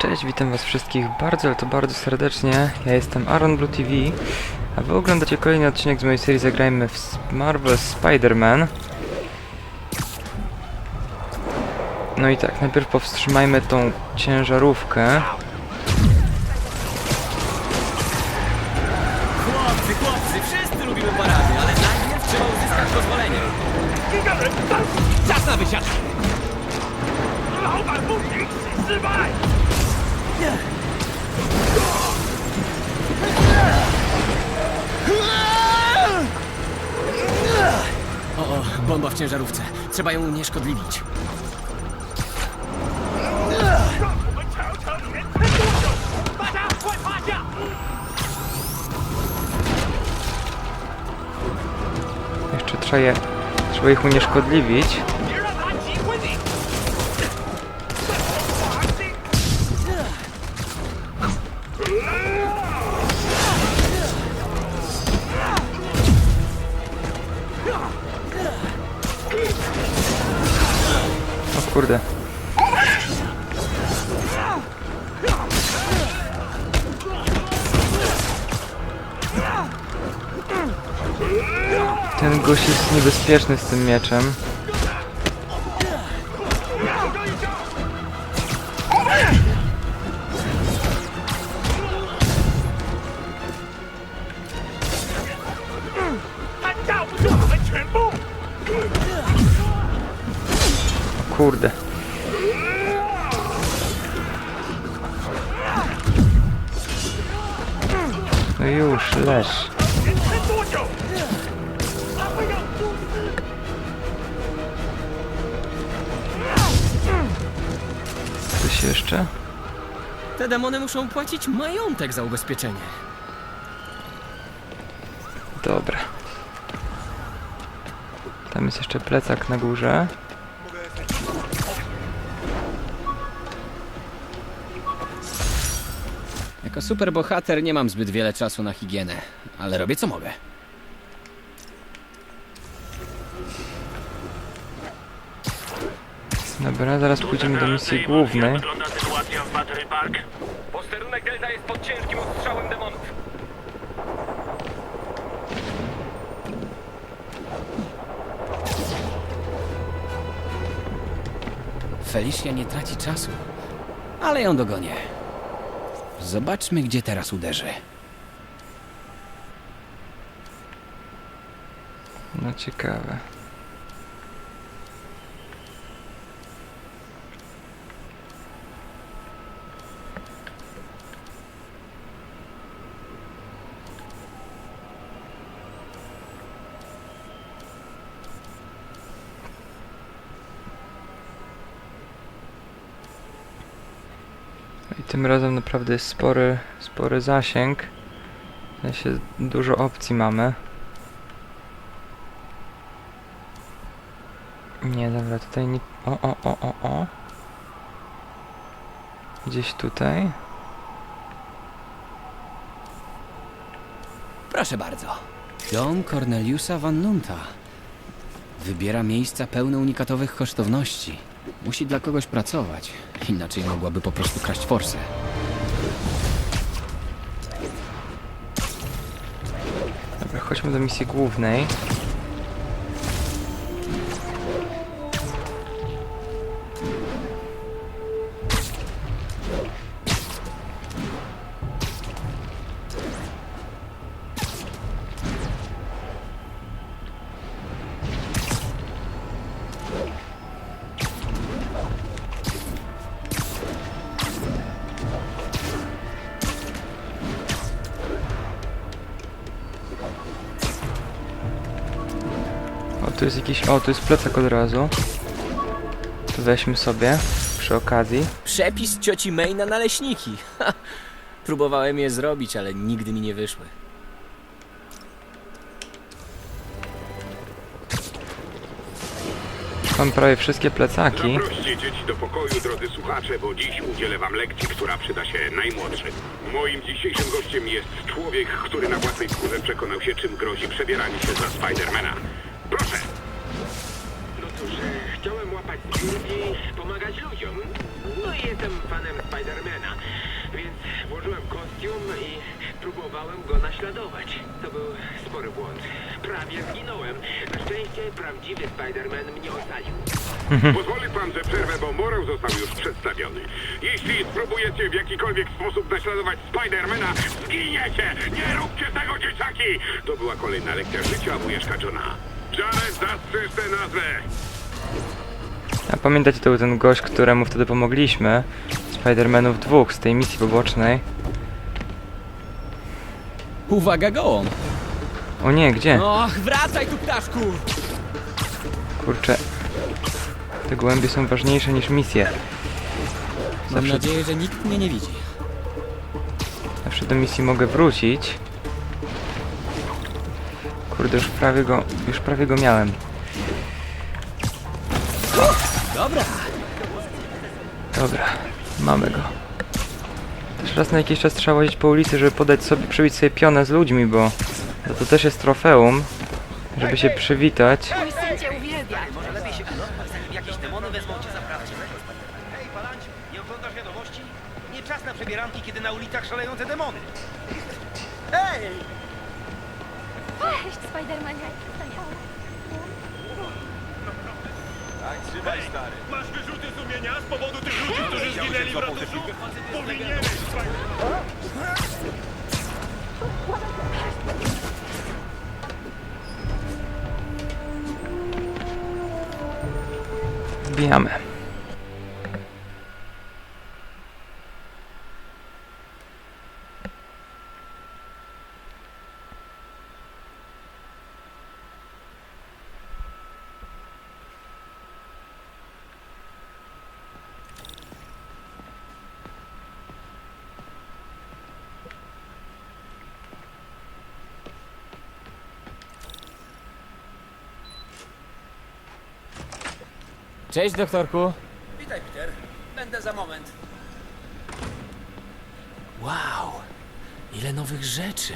Cześć, witam was wszystkich bardzo, ale to bardzo serdecznie. Ja jestem Aaron Blue TV, a wy oglądacie kolejny odcinek z mojej serii Zagrajmy w S- Marvel Spider-Man. No i tak, najpierw powstrzymajmy tą ciężarówkę. Chłopcy, chłopcy, wszyscy lubimy parady, ale najpierw trzeba uzyskać pozwolenie. 一个人当 Czas na wysiadkę. 老板不允许失败。 o, o, bomba w ciężarówce. Trzeba ją unieszkodliwić. Jeszcze trzeba je... Trzeba ich unieszkodliwić. jest niebezpieczny z tym mieczem. Kurde. No już, leż. Coś jeszcze? Te demony muszą płacić majątek za ubezpieczenie. Dobra. Tam jest jeszcze plecak na górze. Jako superbohater nie mam zbyt wiele czasu na higienę, ale robię co mogę. Dobra, zaraz pójdziemy do misji głównej. wygląda sytuacja w Battery Park? Posterunek Delta jest pod ciężkim ostrzałem demonów. Felicia nie traci czasu, ale ją dogonię. Zobaczmy, gdzie teraz uderzy. No ciekawe. Tym razem naprawdę jest spory, spory zasięg. W sensie dużo opcji mamy. Nie, dobra, tutaj nie... O, o, o, o, o. Gdzieś tutaj. Proszę bardzo. Dom Corneliusa Van Nunta. Wybiera miejsca pełne unikatowych kosztowności. Musi dla kogoś pracować. Inaczej mogłaby po prostu kraść forsę. Dobra, chodźmy do misji głównej. Tu jest jakiś... O, tu jest plecak od razu. To weźmy sobie przy okazji. Przepis cioci May na naleśniki. Ha! Próbowałem je zrobić, ale nigdy mi nie wyszły. Mam prawie wszystkie plecaki. Zaproście dzieci do pokoju, drodzy słuchacze, bo dziś udzielę wam lekcji, która przyda się najmłodszym. Moim dzisiejszym gościem jest człowiek, który na własnej skórze przekonał się, czym grozi przebieranie się za Spidermana. Proszę! lubi pomagać ludziom. No i jestem fanem Spidermana, więc włożyłem kostium i próbowałem go naśladować. To był spory błąd. Prawie zginąłem. Na szczęście prawdziwy Spiderman mnie ocalił. Pozwoli pan, że przerwę, bo morał został już przedstawiony. Jeśli spróbujecie w jakikolwiek sposób naśladować Spidermana, zginiecie! Nie róbcie tego, dzieciaki! To była kolejna lekcja życia wujeszka Johna. Jared, zastrzeż tę nazwę! A pamiętacie, to był ten gość, któremu wtedy pomogliśmy? Spider-Manów dwóch z tej misji pobocznej. Uwaga, gołąb! O nie, gdzie? Och, wracaj tu, ptaszku! Kurczę. Te gołębie są ważniejsze niż misje. Mam Zawsze, nadzieję, że nikt mnie nie widzi. zawsze do misji mogę wrócić. Kurde, już prawie go, już prawie go miałem. Dobra, mamy go. Też raz na jakiś czas trzeba łazić po ulicy, żeby podać sobie, przybić sobie pionę z ludźmi, bo to, to też jest trofeum, żeby się przywitać. Kiedy na ulicach demony. Hej! Cześć, Spidermanie. Trzymaj, stary. Masz wyrzuty sumienia z powodu tych ludzi, którzy zginęli w ratuszu? Powinieneś, Wbijamy. Cześć, doktorku. Witaj, Peter. Będę za moment. Wow, ile nowych rzeczy.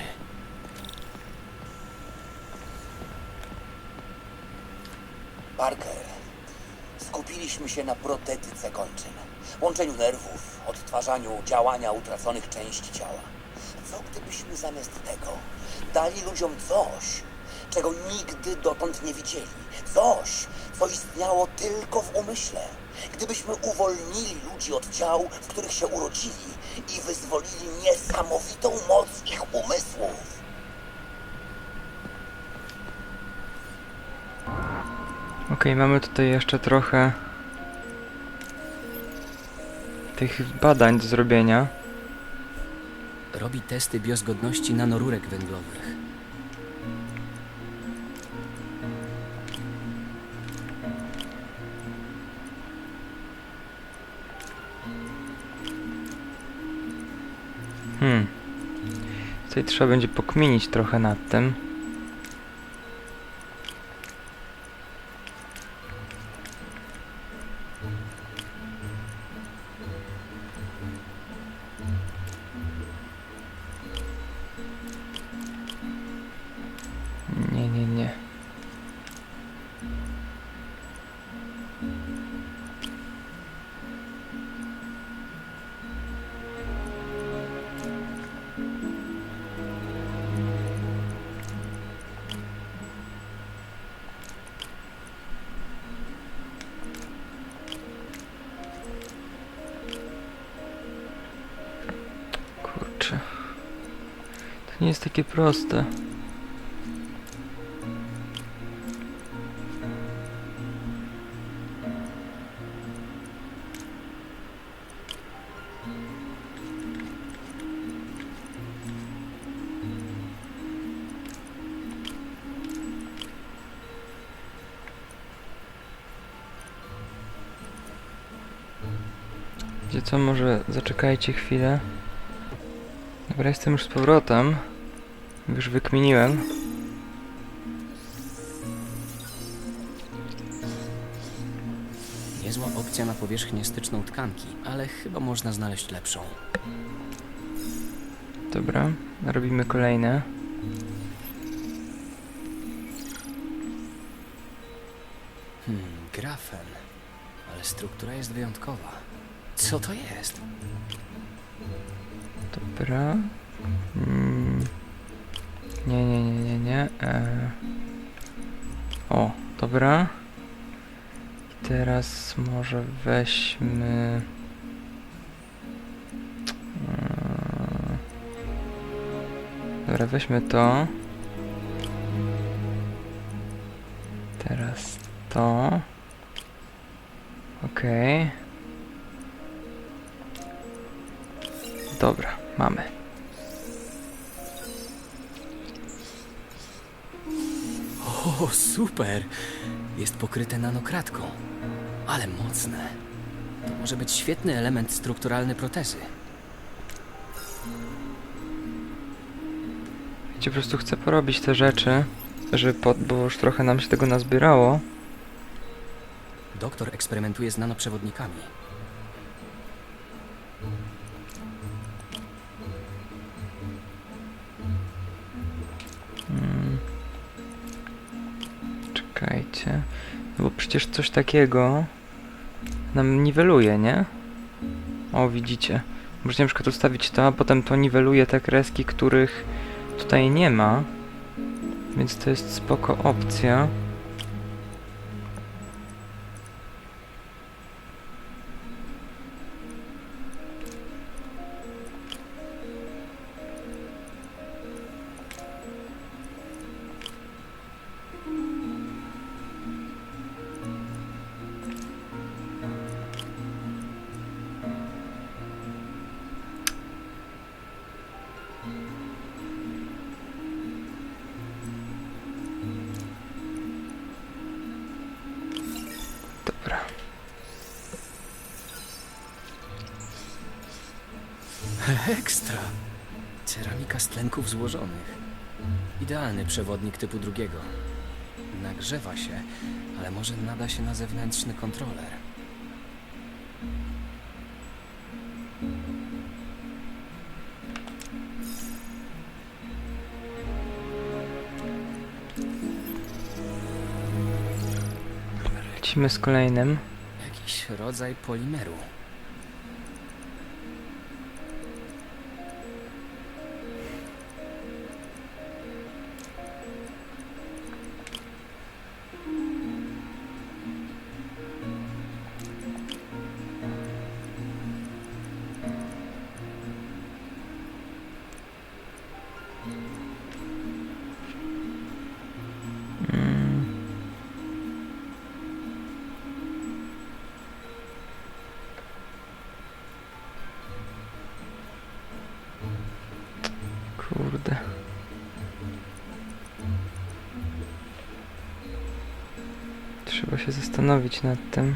Parker, skupiliśmy się na protetyce kończyn, łączeniu nerwów, odtwarzaniu działania utraconych części ciała. Co gdybyśmy zamiast tego dali ludziom coś, czego nigdy dotąd nie widzieli? Coś, co istniało tylko w umyśle. Gdybyśmy uwolnili ludzi od ciał, w których się urodzili i wyzwolili niesamowitą moc ich umysłów. Okej, mamy tutaj jeszcze trochę tych badań do zrobienia. Robi testy biozgodności nanorurek węglowych. Tutaj trzeba będzie pokminić trochę nad tym. Nie jest takie proste. Wiecie co, może zaczekajcie chwilę. Dobra, jestem już z powrotem. Już wykminiłem. Niezła opcja na powierzchnię styczną tkanki, ale chyba można znaleźć lepszą. Dobra, robimy kolejne. Hmm, grafen. Ale struktura jest wyjątkowa. Co to jest? Dobra. Nie, nie, nie, nie, nie. E... O, dobra. I teraz może weźmy... Eee, Dobra, weźmy to. Teraz to. Okej. Dobra, mamy. O, super! Jest pokryte nanokratką. Ale mocne. To może być świetny element strukturalny protezy. Wiecie, po prostu chcę porobić te rzeczy, żeby pod, bo już trochę nam się tego nazbierało. Doktor eksperymentuje z nanoprzewodnikami. Przecież coś takiego nam niweluje, nie? O, widzicie. Możecie na przykład ustawić to, a potem to niweluje te kreski, których tutaj nie ma. Więc to jest spoko opcja. Złożonych. Idealny przewodnik typu drugiego. Nagrzewa się, ale może nada się na zewnętrzny kontroler. Lecimy z kolejnym. Jakiś rodzaj polimeru. Kurde. Trzeba się zastanowić nad tym.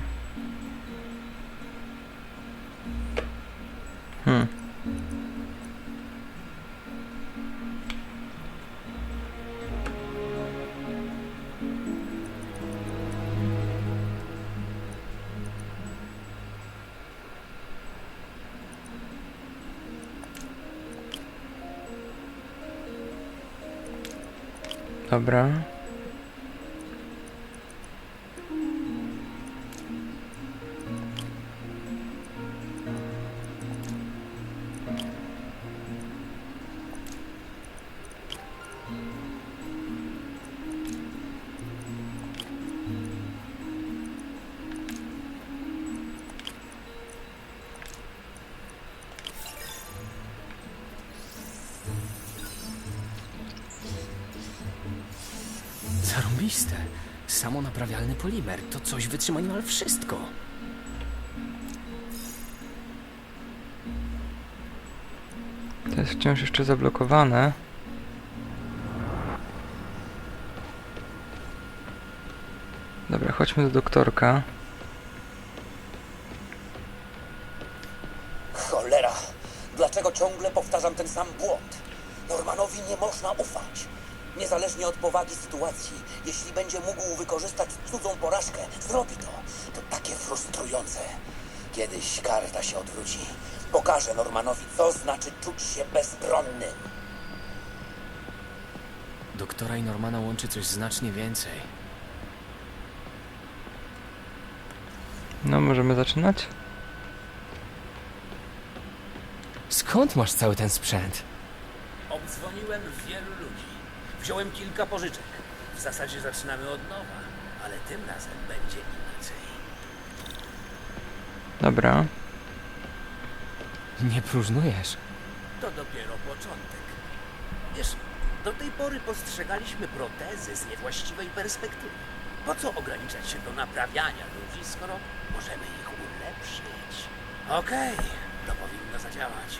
Dobra. Zarąbiste. Samonaprawialny polimer. To coś wytrzyma niemal wszystko. To jest wciąż jeszcze zablokowane. Dobra, chodźmy do doktorka. Cholera! Dlaczego ciągle powtarzam ten sam błąd? Normanowi nie można ufać. Niezależnie od powagi sytuacji, jeśli będzie mógł wykorzystać cudzą porażkę, zrobi to. To takie Kiedyś karta się odwróci. Pokażę Normanowi, co znaczy czuć się bezbronnym. Doktora i Normana łączy coś znacznie więcej. No, możemy zaczynać? Skąd masz cały ten sprzęt? Obdzwoniłem wielu ludzi. Wziąłem kilka pożyczek. W zasadzie zaczynamy od nowa, ale tym razem będzie inaczej. Dobra. Nie próżnujesz. To dopiero początek. Wiesz, do tej pory postrzegaliśmy protezy z niewłaściwej perspektywy. Po co ograniczać się do naprawiania ludzi, skoro możemy ich ulepszyć? Okej, to powinno zadziałać.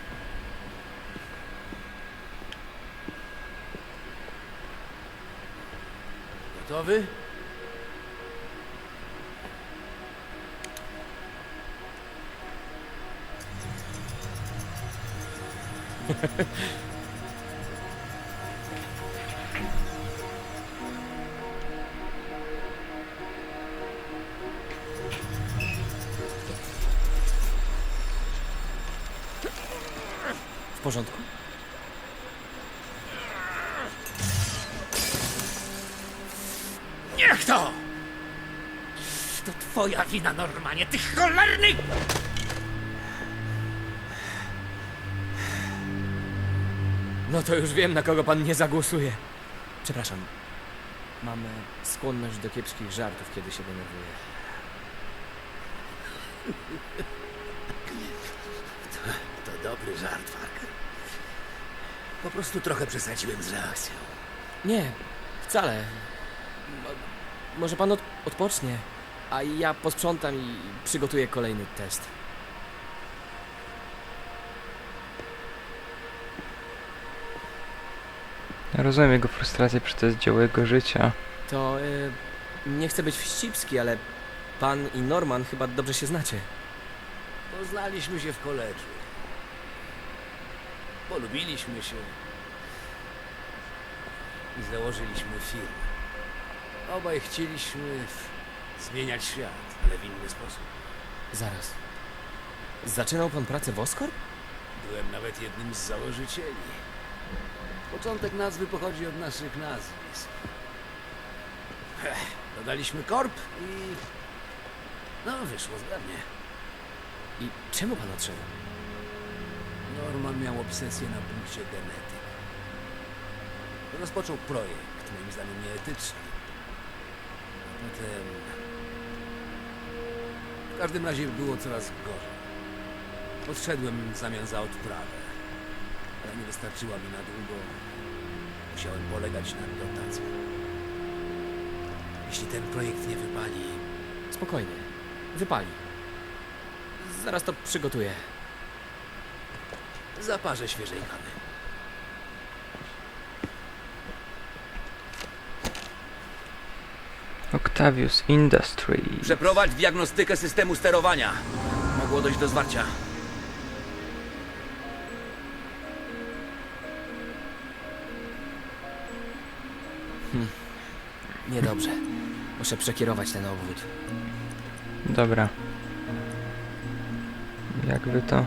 Gotowy? W porządku? Niech to! To twoja wina, Normanie, ty cholerny! No to już wiem, na kogo pan nie zagłosuje. Przepraszam. Mam e, skłonność do kiepskich żartów, kiedy się denerwuję. To dobry żart, Parker. Po prostu trochę przesadziłem z reakcją. Nie, wcale. Mo- może pan od, odpocznie, a ja posprzątam i przygotuję kolejny test. Ja rozumiem jego frustrację, przecież to jest dzieło jego życia. To y, nie chcę być wścibski, ale pan i Norman chyba dobrze się znacie. Poznaliśmy się w koledżu. Polubiliśmy się. I założyliśmy firmę. Obaj chcieliśmy zmieniać świat, ale w inny sposób. Zaraz. Zaczynał pan pracę w Oscorp? Byłem nawet jednym z założycieli. Początek nazwy pochodzi od naszych nazwisk. Ech, dodaliśmy korp i... No, wyszło zgrabnie. I czemu pan odszedł? Norman miał obsesję na punkcie genetyk. Rozpoczął projekt, moim zdaniem nieetyczny. A potem... W każdym razie było coraz gorzej. Odszedłem w zamian za odprawę. Ale nie wystarczyła mi na długo. Musiałem polegać na dotacji. Jeśli ten projekt nie wypali, Spokojnie. Wypali. Zaraz to przygotuję. zaparzę świeżej kawy. Octavius Industries. Przeprowadź diagnostykę systemu sterowania. Mogło dojść do zwarcia. Niedobrze. Muszę przekierować ten obwód. Dobra. Jakby to...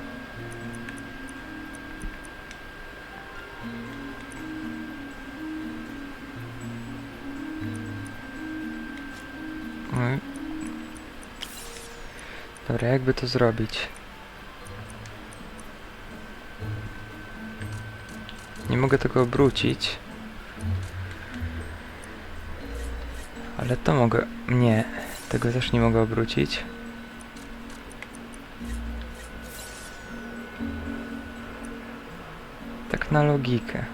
Dobra, jakby to zrobić? Nie mogę tego obrócić. Ale to mogę... Nie, tego też nie mogę obrócić. Tak na logikę.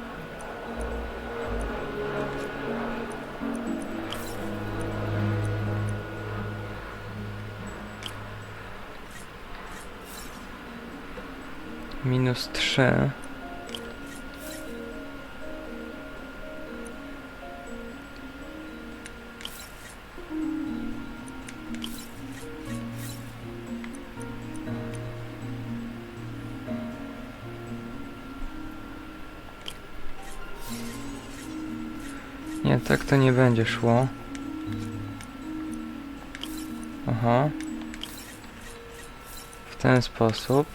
Minus 3. to nie będzie szło. Aha. W ten sposób.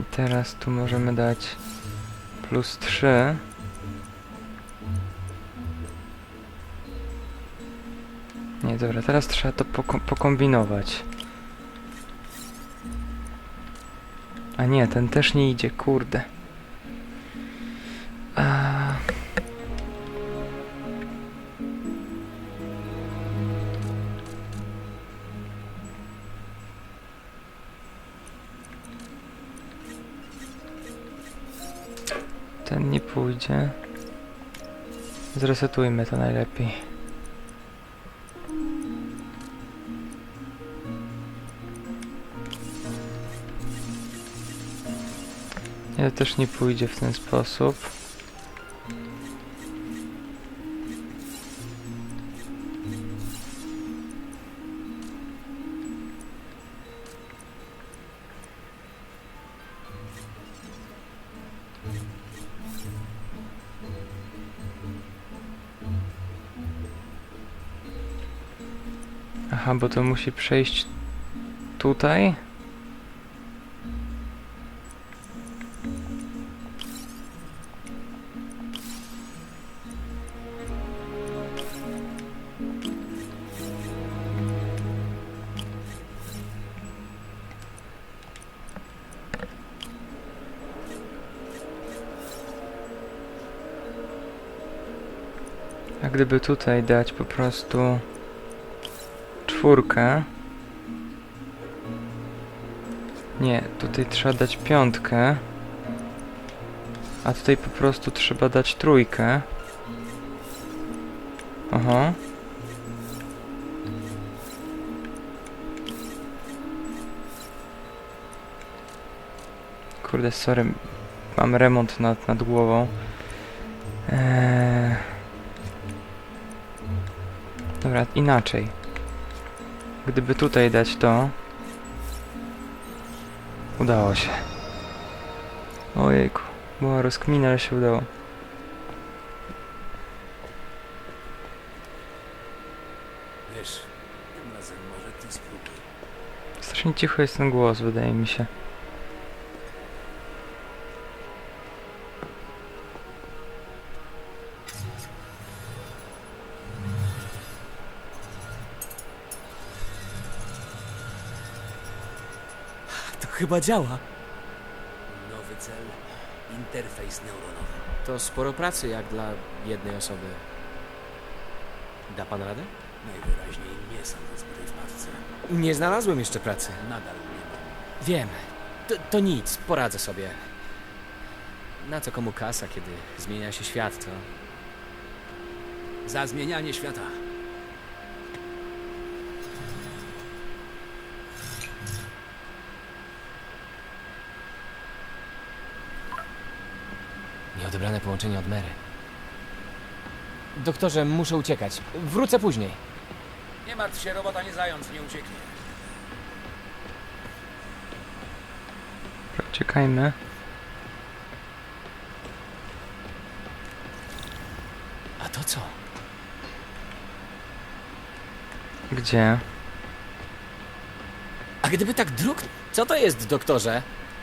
I teraz tu możemy dać plus 3. Nie, dobra, teraz trzeba to poko pokombinować. A nie, ten też nie idzie, kurde. Zresetujmy to najlepiej. Nie, to też nie pójdzie w ten sposób. Aha, bo to musi przejść tutaj. A gdyby tutaj dać po prostu czwórkę. Nie, tutaj trzeba dać piątkę. A tutaj po prostu trzeba dać trójkę. Aha. Kurde, sorry. Mam remont nad, nad głową. Eee... Dobra, inaczej. Gdyby tutaj dać to... Udało się. Ojejku. Była rozkmina, ale się udało. Wiesz, tym razem może ty spróbuj. Strasznie cicho jest ten głos, wydaje mi się. Chyba działa. Nowy cel, interfejs neuronowy. To sporo pracy jak dla jednej osoby. Da pan radę? Najwyraźniej nie są ze zbyt w matce. Nie znalazłem jeszcze pracy. Nadal nie mam. Wiem. To, to nic, poradzę sobie. Na co komu kasa, kiedy zmienia się świat, to... Za zmienianie świata. Nieodebrane połączenie od Mary. Doktorze, muszę uciekać. Wrócę później. Nie martw się, robota nie zając, nie ucieknie. Czekajmy. A to co? Gdzie? A gdyby tak druk... Co to jest, doktorze?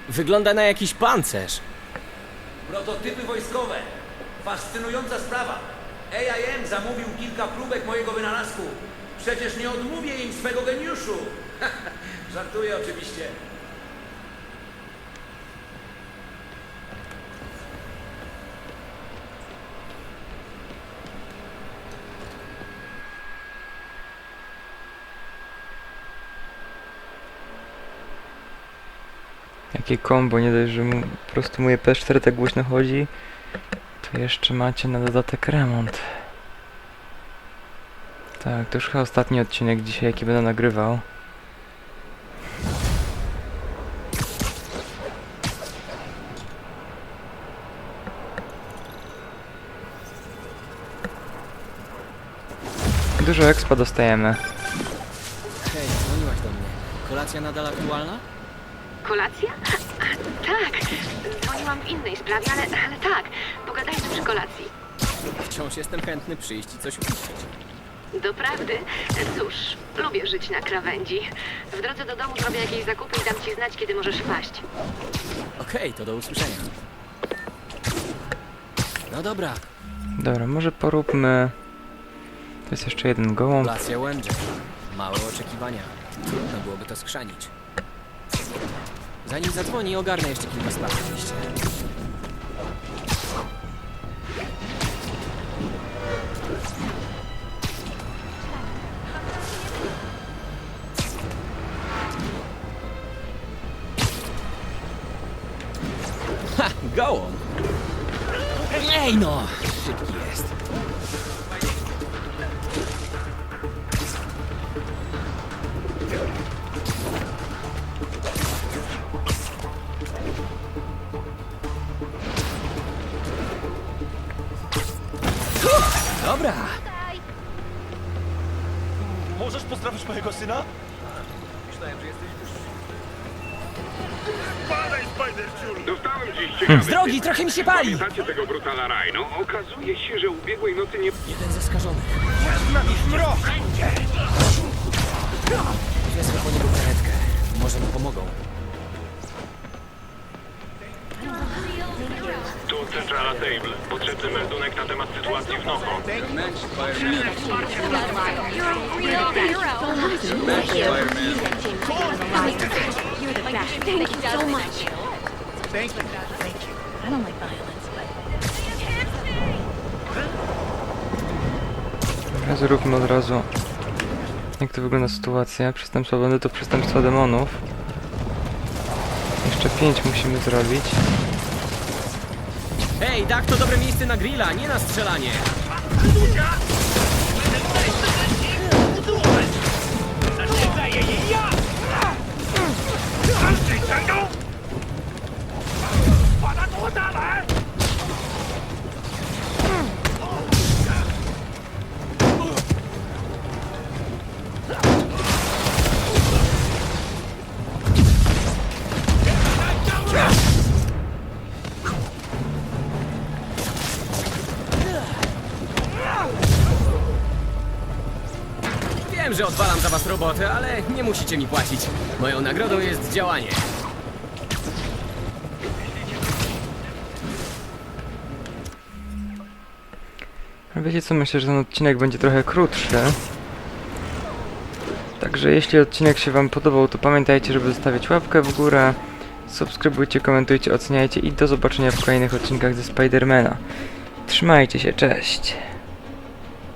Wygląda na jakiś pancerz. Prototypy wojskowe. Fascynująca sprawa. AIM zamówił kilka próbek mojego wynalazku. Przecież nie odmówię im swego geniuszu. Żartuję oczywiście. Jakie kombo, nie dość, że mu, po prostu moje P4 tak głośno chodzi, to jeszcze macie na dodatek remont. Tak, to już chyba ostatni odcinek dzisiaj, jaki będę nagrywał. Dużo expa dostajemy. Hej, dzwoniłaś do mnie. Kolacja nadal aktualna? Kolacja? A, tak. Dzwoniłam w innej sprawie, ale, ale tak. Pogadajmy przy kolacji. Wciąż jestem chętny przyjść i coś upić. Doprawdy? Cóż, lubię żyć na krawędzi. W drodze do domu zrobię jakieś zakupy i dam ci znać, kiedy możesz wpaść. Okej, to do usłyszenia. No dobra, Dobra, może poróbmy... To jest jeszcze jeden gołąb. kolacja Łędrze. Małe oczekiwania. Trudno byłoby to skrzanić. Zanim zadzwoni, ogarnę jeszcze kilka spraw oczywiście. Ha! Gołąb! Ej no! Mi się pali! Pamiętacie tego brutala Rhino? Okazuje się, że ubiegłej nocy nie... Jeden ze skażonych. Wezmę po niego karetkę. Może mu pomogą. Tu centrala Table. Potrzebny meldunek na temat sytuacji w Noho. You're the best. Thank you so much. Thank Zróbmy od razu jak to wygląda sytuacja. Przestępstwa bandytów, to przestępstwa demonów. Jeszcze pięć musimy zrobić. Hej, dach to dobre miejsce na grilla, nie na strzelanie! Że odwalam za was robotę, ale nie musicie mi płacić. Moją nagrodą jest działanie. Wiecie co, myślę, że ten odcinek będzie trochę krótszy. Także jeśli odcinek się wam podobał, to pamiętajcie, żeby zostawić łapkę w górę, subskrybujcie, komentujcie, oceniajcie i do zobaczenia w kolejnych odcinkach ze Spidermana. Trzymajcie się, cześć!